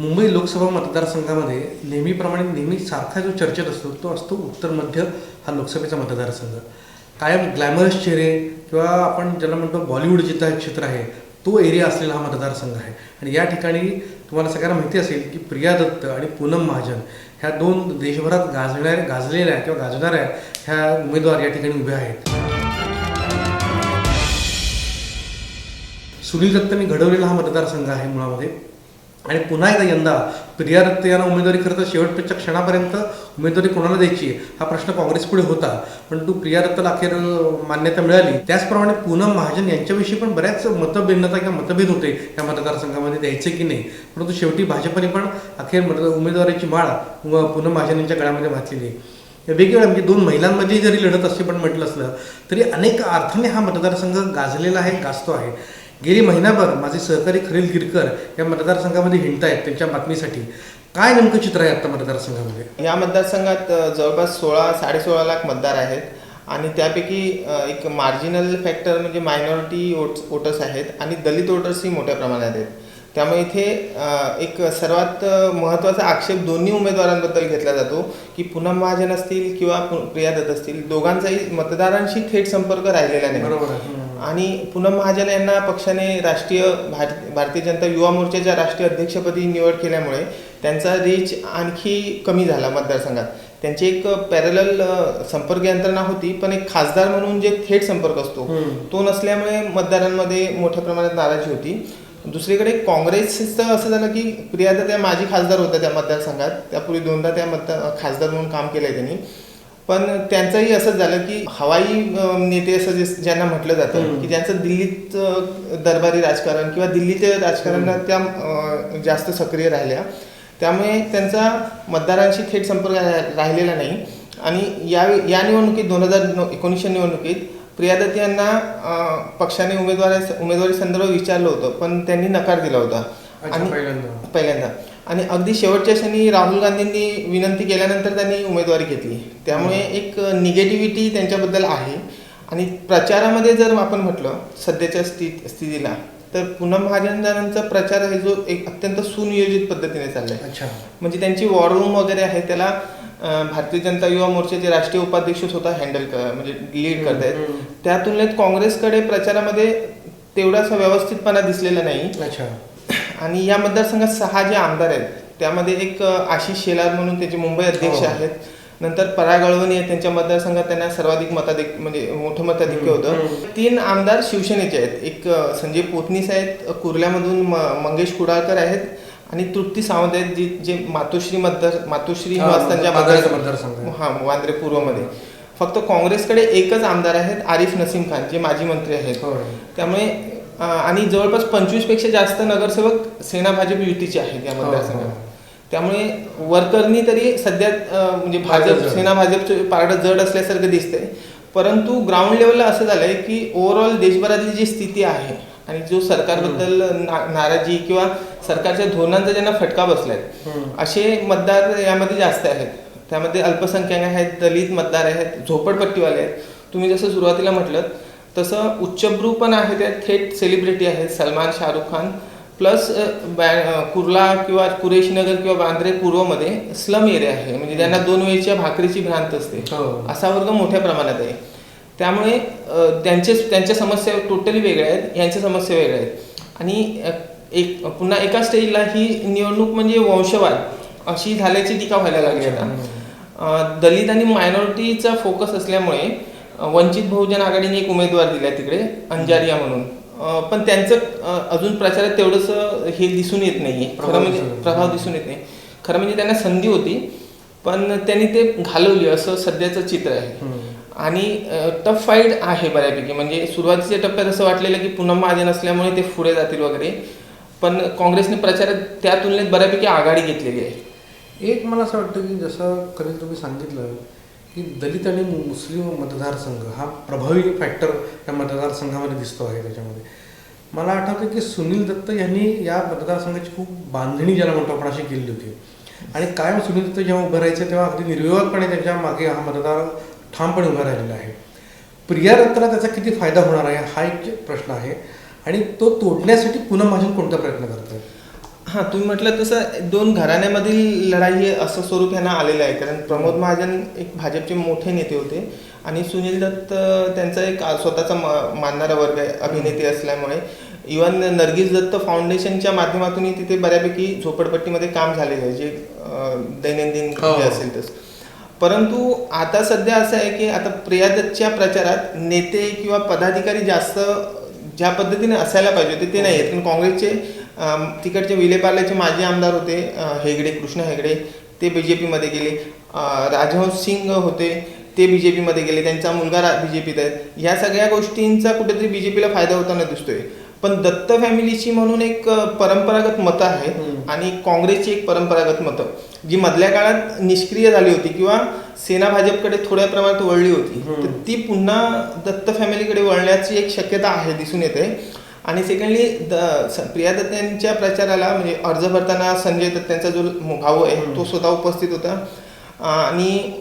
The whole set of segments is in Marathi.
मुंबई लोकसभा मतदारसंघामध्ये नेहमीप्रमाणे नेहमी सारखा जो चर्चेत असतो तो असतो उत्तर मध्य हा लोकसभेचा मतदारसंघ. कायम ग्लॅमरस चेहरे किंवा आपण ज्याला म्हणतो बॉलिवूड जिथं एक क्षेत्र आहे तो एरिया असलेला हा मतदारसंघ आहे. आणि या ठिकाणी तुम्हाला सगळ्यांना माहिती असेल की प्रिया दत्त आणि पूनम महाजन ह्या दोन देशभरात गाजणाऱ्या गाजलेल्या किंवा गाजणाऱ्या ह्या उमेदवार या ठिकाणी उभ्या आहेत. सुनील दत्तांनी घडवलेला हा मतदारसंघ आहे मुळामध्ये. आणि पुन्हा एकदा यंदा प्रियादत्त यांना उमेदवारी खरं तर शेवटच्या क्षणापर्यंत उमेदवारी कोणाला द्यायची हा प्रश्न काँग्रेसपुढे होता. परंतु प्रिया दत्तला अखेर मान्यता मिळाली. त्याचप्रमाणे पूनम महाजन यांच्याविषयी पण बऱ्याच मतभिन्नता किंवा मतभेद होते या मतदारसंघामध्ये द्यायचे की नाही. परंतु शेवटी भाजपने पण अखेर मत उमेदवारीची माळ व पूनम महाजन यांच्या गळ्यामध्ये घातलेली आहे. वेगवेगळ्या म्हणजे दोन महिलांमध्ये जरी लढत असते पण म्हटलं असलं तरी अनेक अर्थाने हा मतदारसंघ गाजलेला आहे गाजतो आहे. गेली महिनाभर माझे सहकारी खलील गिरकर या मतदारसंघामध्ये हिंडतायत त्यांच्या बातमीसाठी. काय नेमकं चित्र आहे आता मतदारसंघामध्ये? या मतदारसंघात जवळपास सोळा साडेसोळा लाख मतदार आहेत. आणि त्यापैकी एक मार्जिनल फॅक्टर म्हणजे मायनॉरिटी वोट्स वोटर्स आहेत आणि दलित वोटर्सही मोठ्या प्रमाणात आहेत. त्यामुळे इथे एक सर्वात महत्त्वाचा आक्षेप दोन्ही उमेदवारांबद्दल घेतला जातो की पूनम महाजन असतील किंवा पु- प्रिया दत्त असतील दोघांचाही मतदारांशी थेट संपर्क राहिलेला नाही. बरोबर. आणि पूनम महाजन यांना पक्षाने राष्ट्रीय भार- भारतीय जनता युवा मोर्चाच्या राष्ट्रीय अध्यक्षपदी निवड केल्यामुळे त्यांचा रीच आणखी कमी झाला मतदारसंघात. त्यांची एक पॅरल संपर्क यंत्रणा होती पण एक खासदार म्हणून जे थेट संपर्क असतो. तो नसल्यामुळे मतदारांमध्ये मोठ्या प्रमाणात नाराजी होती. दुसरीकडे काँग्रेसचं असं झालं की प्रिया दत्त त्या माजी खासदार होत्या त्या मतदारसंघात. त्यापूर्वी दोनदा त्या मतदार खासदार म्हणून काम केलंय त्यांनी. पण त्यांचंही असंच झालं की हवाई नेते असं जे ज्यांना म्हटलं जातं. की ज्यांचं दिल्लीत दरबारी राजकारण किंवा दिल्लीच्या राजकारणात त्या जास्त सक्रिय राहिल्या. त्यामुळे त्यांचा मतदारांशी थेट संपर्क राहिलेला नाही. आणि या या निवडणुकीत दोन हजार एकोणीसच्या निवडणुकीत प्रिया दत्त यांना पक्षाने उमेदवारी उमेदवारी संदर्भात विचारलं होतं पण त्यांनी नकार दिला होता. आणि पहिल्यांदा. पहिल्यांदा. आणि अगदी शेवटच्या क्षणी राहुल गांधींनी विनंती केल्यानंतर त्यांनी उमेदवारी घेतली. त्यामुळे एक निगेटिव्हिटी त्यांच्याबद्दल आहे. आणि प्रचारामध्ये जर आपण म्हटलं सध्याच्या स्थित स्थितीला तर पूनम महाजनांचा प्रचार आहे जो एक अत्यंत सुनियोजित पद्धतीने चाललाय. अच्छा. म्हणजे त्यांची वॉर रूम वगैरे आहे त्याला भारतीय जनता युवा मोर्चाचे राष्ट्रीय उपाध्यक्ष स्वतः हँडल कर म्हणजे लीड करतायत. हम्म. त्या तुलनेत काँग्रेसकडे प्रचारामध्ये तेवढासा व्यवस्थितपणा दिसलेला नाही. अच्छा. आणि या मतदारसंघात सहा जे आमदार आहेत त्यामध्ये एक आशिष शेलार म्हणून त्याचे मुंबई अध्यक्ष हो. आहेत नंतर पराग अळवणी आहेत त्यांच्या मतदारसंघात त्यांना सर्वाधिक मताधिक म्हणजे मोठं मताधिक्य होतं. तीन आमदार शिवसेनेचे आहेत एक संजय पोतनीस आहेत कुर्ल्यामधून मंगेश कुडाळकर आहेत आणि तृप्ती सावंत आहेत जी जे मातोश्री मतदार मातोश्री हा, मतदारसंघ आहे. हा वांद्रे पूर्वमध्ये फक्त काँग्रेसकडे एकच आमदार आहेत आरिफ नसीम खान जे माजी मंत्री आहेत त्यामुळे आणि जवळपास पंचवीसपेक्षा जास्त नगरसेवक सेना भाजप युतीचे आहेत या हो, मतदारसंघात हो. त्यामुळे वर्करनी तरी सध्या म्हणजे भाजप. सेना भाजपचं पारडं जड असल्यासारखं दिसतंय परंतु ग्राउंड लेवलला असं झालंय की ओव्हरऑल देशभरातली जी स्थिती आहे आणि जो सरकारबद्दल ना- नाराजी किंवा सरकारच्या धोरणांचा ज्यांना फटका बसलाय. असे मतदार यामध्ये जास्त आहेत त्यामध्ये अल्पसंख्याक आहेत दलित मतदार आहेत झोपडपट्टीवाले आहेत तुम्ही जसं सुरुवातीला म्हटलं तसं उच्चभ्रू पण आहे त्यात थेट सेलिब्रिटी आहेत सलमान शाहरुख खान प्लस कुर्ला किंवा कुरेशीनगर किंवा बांद्रे पूर्वमध्ये स्लम एरिया आहे. म्हणजे ज्यांना दोन वेळच्या भाकरीची भ्रांत असते. हो. असा वर्ग मोठ्या प्रमाणात आहे. त्यामुळे त्यांचे त्यांच्या समस्या टोटली वेगळ्या आहेत यांच्या समस्या वेगळ्या आहेत. आणि एक पुन्हा एका स्टेजला ही निवडणूक म्हणजे वंशवाद अशी झाल्याची टीका व्हायला लागली आता. दलित आणि मायनॉरिटीचा फोकस असल्यामुळे वंचित बहुजन आघाडीने एक उमेदवार दिला तिकडे अंजारिया म्हणून. पण त्यांचं अजून प्रचारात तेवढंसं हे दिसून येत नाही प्रभाव खरं म्हणजे दिसून येत प्रभाव दिसून येत नाही. खरं म्हणजे त्यांना संधी होती पण त्यांनी ते घालवली असं सध्याचं चित्र आहे. आणि टफ फाईट आहे बऱ्यापैकी. म्हणजे सुरुवातीच्या टप्प्यात असं वाटलेलं की पूनम महाजन असल्यामुळे ते पुढे जातील वगैरे. पण काँग्रेसने प्रचारात त्या तुलनेत बऱ्यापैकी आघाडी घेतलेली आहे. एक मला असं वाटतं की जसं कधी तुम्ही सांगितलं की दलित आणि मुस्लिम मतदारसंघ हा प्रभावी फॅक्टर या मतदारसंघामध्ये दिसतो आहे त्याच्यामध्ये. मला आठवतं की सुनील दत्त यांनी या मतदारसंघाची खूप बांधणी ज्याला म्हणतो आपण अशी केली होती. आणि कायम सुनील दत्त जेव्हा उभं राहायचं तेव्हा अगदी निर्विवादपणे त्यांच्या मागे हा मतदार ठामपणे उभा राहिलेला आहे. प्रिया दत्तला त्याचा किती फायदा होणार आहे हा एक प्रश्न आहे. आणि तो तोडण्यासाठी पुन्हा माझ्या कोणता प्रयत्न करत आहे हां तुम्ही म्हटलं तसं दोन घराण्यामधील लढाई हे असं स्वरूप यांना आलेलं आहे. कारण प्रमोद महाजन एक भाजपचे मोठे नेते होते आणि सुनील दत्त त्यांचा एक स्वतःचा म- मानणारा वर्ग आहे अभिनेते असल्यामुळे. इवन नर्गिस दत्त फाउंडेशनच्या माध्यमातूनही तिथे बऱ्यापैकी झोपडपट्टीमध्ये काम झालेलं आहे जे दैनंदिन हो. हे. असेल तसं. परंतु आता सध्या असं आहे की आता प्रिया दत्तच्या प्रचारात नेते किंवा पदाधिकारी जास्त ज्या पद्धतीने असायला पाहिजे होते ते नाही आहेत. पण काँग्रेसचे अम, तिकडचे विलेपार्ल्याचे माजी आमदार होते हेगडे कृष्ण हेगडे ते बी जे पीमध्ये गेले. राजहंस सिंग होते ते बी जे पीमध्ये गेले. त्यांचा मुलगा बी जे पीत आहे या सगळ्या गोष्टींचा कुठेतरी बी जे पीला फायदा होताना दिसतोय. पण दत्त फॅमिलीची म्हणून एक परंपरागत मतं आहेत हम्म. आणि काँग्रेसची एक परंपरागत मतं जी मधल्या काळात निष्क्रिय झाली होती किंवा सेना भाजपकडे थोड्या प्रमाणात वळली होती. तर ती पुन्हा दत्त फॅमिलीकडे वळण्याची एक शक्यता आहे दिसून येते आणि सेकंडली द स- प्रिया दत्त यांच्या प्रचाराला म्हणजे अर्ज भरताना संजय दत्त यांचा जो भाऊ आहे. तो स्वतः उपस्थित होता. आणि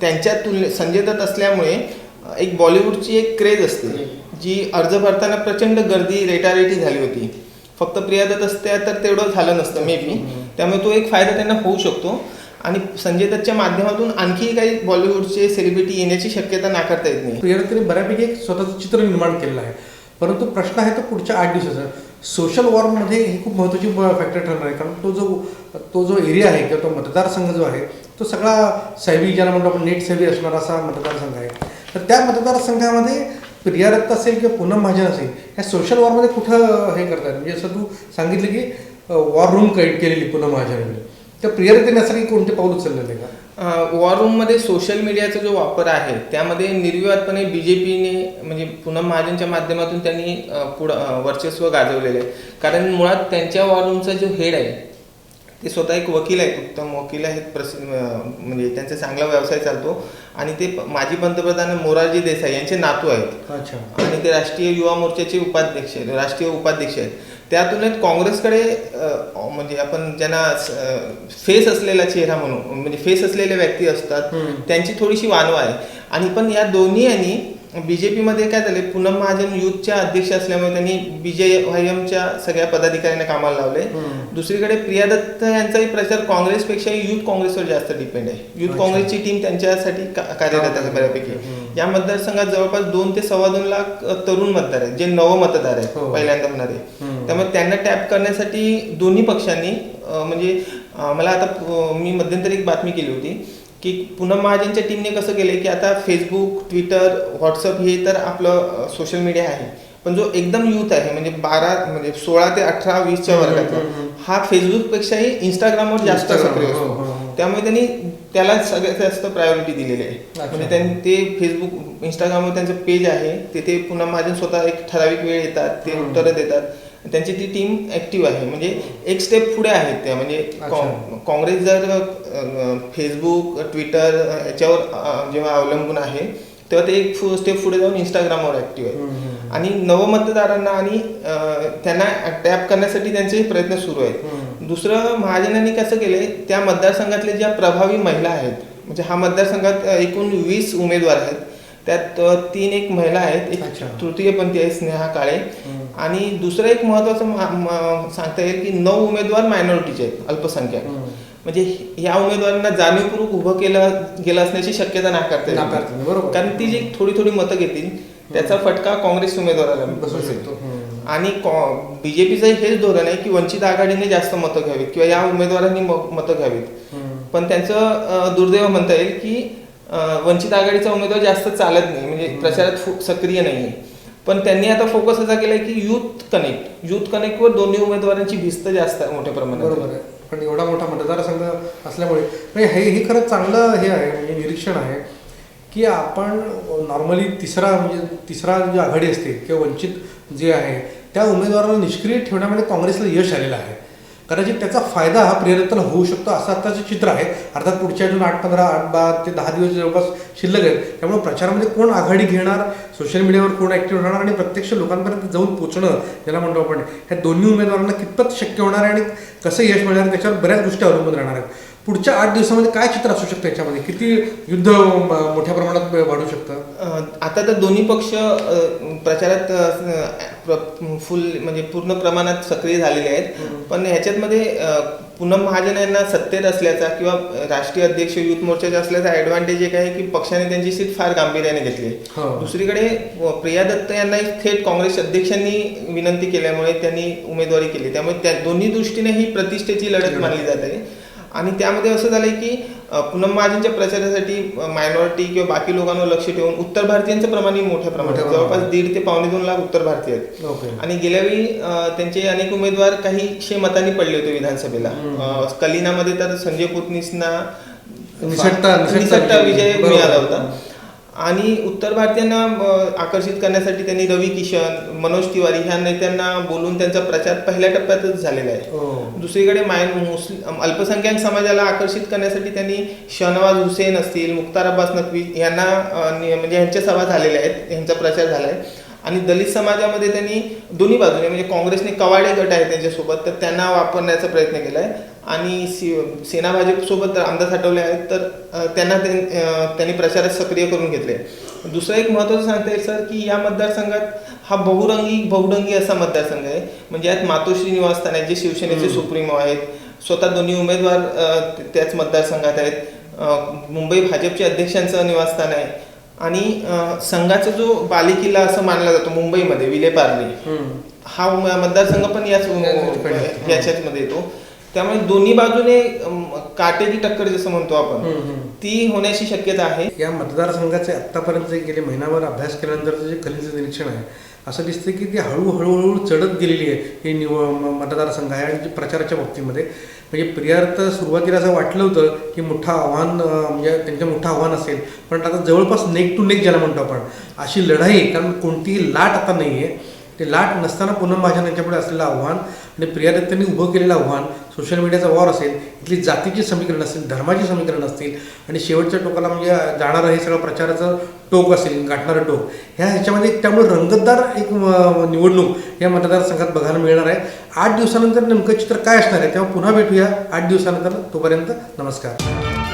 त्यांच्या तुलने संजय दत्त असल्यामुळे एक बॉलिवूडची एक क्रेज असते जी अर्ज भरताना प्रचंड गर्दी रेटारेटी झाली होती. फक्त प्रिया दत्त असत्या तर तेवढं झालं नसतं मे बी त्यामुळे तो एक फायदा त्यांना होऊ शकतो. आणि संजय दत्तच्या माध्यमातून आणखी काही बॉलिवूडचे सेलिब्रिटी येण्याची शक्यता नाकारता येत नाही. प्रियदत्तने बऱ्यापैकी एक स्वतःचं चित्र निर्माण केलेलं आहे. परंतु प्रश्न आहे तो पुढच्या आठ दिवसाचा. सोशल वॉरमध्ये ही खूप महत्त्वाची फॅक्टर ठरणार आहे. कारण तो जो तो जो एरिया आहे किंवा तो मतदारसंघ जो आहे तो सगळा सैवी ज्याला म्हणतो आपण नेट सेवी असणारा असा मतदारसंघ आहे. तर त्या मतदारसंघामध्ये प्रिया दत्त असेल किंवा पूनम महाजन असेल ह्या सोशल वॉरमध्ये कुठं हे करतात? म्हणजे असं तू सांगितलं की वॉर रूम कैद केलेली पूनम महाजनने तर प्रिया दत्तने काही कोणते पाऊल उचललेलं आहे का वॉर रूममध्ये सोशल मीडियाचा जो वापर आहे त्यामध्ये निर्विवादपणे बी जे पीने म्हणजे पूनम महाजनच्या माध्यमातून त्यांनी पुढं वर्चस्व गाजवलेलं आहे. कारण मुळात त्यांच्या वॉर रूमचा जो हेड आहे ते स्वतः एक वकील आहेत. उत्तम वकील आहेत प्रसिद्ध म्हणजे त्यांचा चांगला व्यवसाय चालतो. आणि ते माजी पंतप्रधान मोरारजी देसाई यांचे नातू आहेत. अच्छा. आणि ते राष्ट्रीय युवा मोर्चाचे उपाध्यक्ष आहेत राष्ट्रीय उपाध्यक्ष आहेत. त्या तुलनेत काँग्रेसकडे म्हणजे आपण ज्यांना फेस असलेला चेहरा म्हणून म्हणजे फेस असलेले व्यक्ती असतात. त्यांची थोडीशी वानवा आहे आणि पण या दोन्ही यांनी बीजेपी मध्ये काय झाले पूनम महाजन युथच्या अध्यक्ष असल्यामुळे त्यांनी बीजे वायएमच्या सगळ्या पदाधिकाऱ्यांना कामाला लावले. दुसरीकडे प्रिया दत्त यांचाही प्रचार काँग्रेसपेक्षाही युथ काँग्रेसवर जास्त डिपेंड आहे युथ. काँग्रेसची टीम त्यांच्यासाठी कार्यरत आहे बऱ्यापैकी. या मतदारसंघात जवळपास दोन ते सव्वा दोन लाख तरुण मतदार आहेत जे नव मतदार आहेत हो. पहिल्यांदा होणारे. त्यामुळे त्यांना टॅप करण्यासाठी दोन्ही पक्षांनी म्हणजे मला आता मी मध्यंतरी एक बातमी केली होती की पूनम महाजनच्या टीमने कसं केलंय की आता फेसबुक ट्विटर व्हॉट्सअप हे तर आपलं सोशल मीडिया आहे पण जो एकदम युथ आहे म्हणजे बारा म्हणजे सोळा ते अठरा वीसच्या हम्म. हा फेसबुकपेक्षाही इंस्टाग्रामवर जास्त सक्रिय हो, असतो. त्यामुळे त्यांनी त्याला सगळ्यात जास्त प्रायोरिटी दिलेली आहे. म्हणजे त्यांनी ते फेसबुक इंस्टाग्रामवर त्यांचं पेज आहे. तिथे पुन्हा महाजन स्वतः एक ठराविक वेळ येतात. ते. उत्तरं देतात. त्यांची ती टीम ऍक्टिव्ह आहे. म्हणजे एक स्टेप पुढे आहेत त्या. म्हणजे काँग्रेस जर फेसबुक ट्विटर याच्यावर जेव्हा अवलंबून आहे तेव्हा ते एक स्टेप पुढे जाऊन इंस्टाग्रामवर ऍक्टिव्ह आहे. आणि नवमतदारांना आणि त्यांना टॅप करण्यासाठी त्यांचे प्रयत्न सुरू आहेत. दुसरं महाजनांनी कसं केलंय त्या मतदारसंघातल्या ज्या प्रभावी महिला आहेत म्हणजे हा मतदारसंघात एकूण वीस उमेदवार आहेत त्यात तीन एक महिला आहेत एक. तृतीयपंथी आहे स्नेहा काळे. आणि दुसरं एक महत्वाचं सांगता येईल की नऊ उमेदवार मायनॉरिटीचे आहेत अल्पसंख्याक. म्हणजे या उमेदवारांना जाणीवपूर्वक उभं केलं गेलं असण्याची शक्यता नाकारता. येईल, बरोबर. कारण ती जी थोडी थोडी मतं घेतील त्याचा फटका काँग्रेस उमेदवाराला बसू बसेल. शकतो हम्म. आणि बीजेपीचं हेच धोरण आहे की वंचित आघाडीने जास्त मतं घ्यावीत किंवा या उमेदवारांनी म- मतं घ्यावीत. पण त्यांचं दुर्दैव म्हणता येईल की वंचित आघाडीचा उमेदवार जास्त चालत नाही म्हणजे प्रचारात सक्रिय नाही पण त्यांनी आता फोकस असा केलाय की युथ कनेक्ट युथ कनेक्टवर दोन्ही उमेदवारांची भिस्त जास्त आहे मोठ्या प्रमाणात बरोबर आहे पण एवढा मोठा मतदारसंघ असल्यामुळे हे हे खरंच चांगलं हे आहे म्हणजे निरीक्षण आहे की आपण नॉर्मली तिसरा म्हणजे तिसरा जी आघाडी असते किंवा वंचित जे आहे त्या उमेदवाराला निष्क्रिय ठेवण्यामध्ये काँग्रेसला यश आलेलं आहे. कदाचित त्याचा फायदा हा प्रियदत्ताला होऊ शकतो असं आत्ताचं चित्र आहे. अर्थात पुढच्या अजून आठ पंधरा आठ बा ते दहा दिवस जवळपास शिल्लक आहेत. त्यामुळे प्रचारामध्ये कोण आघाडी घेणार सोशल मीडियावर कोण ॲक्टिव्ह राहणार आणि प्रत्यक्ष लोकांपर्यंत जाऊन पोचणं ज्याला म्हणतो आपण. ह्या दोन्ही उमेदवारांना कितपत शक्य होणार आहे आणि कसं यश मिळणार त्याच्यावर बऱ्याच गोष्टी अवलंबून राहणार आहेत. पुढच्या आठ दिवसामध्ये काय चित्र असू शकतं याच्यामध्ये? किती युद्ध मोठ्या प्रमाणात वाढू शकतं? आता तर दोन्ही पक्ष प्रचारात फुल म्हणजे पूर्ण प्रमाणात सक्रिय झालेले आहेत. पण ह्याच्यातमध्ये पूनम महाजन यांना सत्तेत असल्याचा किंवा राष्ट्रीय अध्यक्ष युथ मोर्चाचे असल्याचा ऍडव्हान्टेज एक आहे की पक्षाने त्यांची सीट फार गांभीर्याने घेतली आहे. हो. दुसरीकडे प्रिया दत्त यांना थेट काँग्रेस अध्यक्षांनी विनंती केल्यामुळे त्यांनी उमेदवारी केली. त्यामुळे त्या दोन्ही दृष्टीने ही प्रतिष्ठेची लढत मानली जात आहे. आणि त्यामध्ये असं झालंय की अ, पूनम महाजनच्या प्रचारासाठी मायनॉरिटी किंवा बाकी लोकांवर लक्ष ठेवून उत्तर भारतीयांचं प्रमाणही मोठ्या प्रमाणात आहे. जवळपास. दीड ते पावणे दोन लाख उत्तर भारतीय आहेत आणि गेल्या वेळी अ, त्यांचे अनेक उमेदवार काही शे मतांनी पडले होते विधानसभेला कलिनामध्ये तर संजय पुतनीसना विजय. मिळाला होता आणि उत्तर भारतीयांना आकर्षित करण्यासाठी त्यांनी रवी किशन मनोज तिवारी ह्या नेत्यांना बोलून त्यांचा प्रचार पहिल्या टप्प्यातच झालेला आहे. हो. दुसरीकडे माय मुस्लिम अल्पसंख्याक समाजाला आकर्षित करण्यासाठी त्यांनी शहनवाज हुसेन असतील मुख्तार अब्बास नकवी यांना म्हणजे यांच्या सभा झालेल्या आहेत यांचा प्रचार झाला आहे आणि दलित समाजामध्ये त्यांनी दोन्ही बाजूने म्हणजे काँग्रेसने कवाडे गट आहे त्यांच्यासोबत तर त्यांना वापरण्याचा प्रयत्न केला आहे आणि सी- सेना भाजपसोबत जर आमदार हटवले आहेत तर त्यांना त्यांनी प्रचारात सक्रिय करून घेतले. दुसरं एक महत्त्वाचं सांगता येईल सर की या मतदारसंघात हा बहुरंगी बहुरंगी असा मतदारसंघ आहे. म्हणजे यात मातोश्री निवासस्थान आहे जे शिवसेनेचे सुप्रीमो आहेत स्वतः दोन्ही उमेदवार त्याच मतदारसंघात आहेत. मुंबई भाजपचे अध्यक्षांचं निवासस्थान आहे. आणि संघाचा जो बालेकिल्ला असं मानला जातो मुंबईमध्ये विलेपार्ले. हा मतदारसंघ पण याच याच ठिकाणी आहे. याच्याच मध्ये येतो. त्यामुळे दोन्ही बाजूने काटेची टक्कर जसं म्हणतो आपण. ती होण्याची शक्यता आहे. या मतदारसंघाचे आत्तापर्यंत जे गेले महिनाभर अभ्यास केल्यानंतरचं जे खलीचं निरीक्षण आहे असं दिसतं की ती हळूहळू हळूहळू चढत गेलेली आहे ही निव मतदारसंघ आहे आणि जे प्रचाराच्या बाबतीमध्ये. म्हणजे प्रियार्थ सुरुवातीला असं वाटलं होतं की मोठं आव्हान म्हणजे त्यांचं मोठं आव्हान असेल पण आता जवळपास नेक टू नेक ज्याला म्हणतो आपण अशी लढाई कारण कोणतीही लाट आता नाही आहे ते लाट नसताना पूनम महाजन यांच्यापुढे असलेलं आव्हान आणि प्रियादत्तांनी उभं केलेलं आव्हान सोशल मीडियाचा वॉर असेल इथली जातीची समीकरण असतील धर्माची समीकरण असतील आणि शेवटच्या टोकाला म्हणजे जाणारं हे सगळं प्रचाराचं टोक असेल गाठणारं टोक ह्या ह्याच्यामध्ये त्यामुळे रंगतदार एक निवडणूक या मतदारसंघात बघायला मिळणार आहे. आठ दिवसानंतर नेमकं चित्र काय असणार आहे तेव्हा पुन्हा भेटूया. आठ दिवसानंतर तोपर्यंत नमस्कार.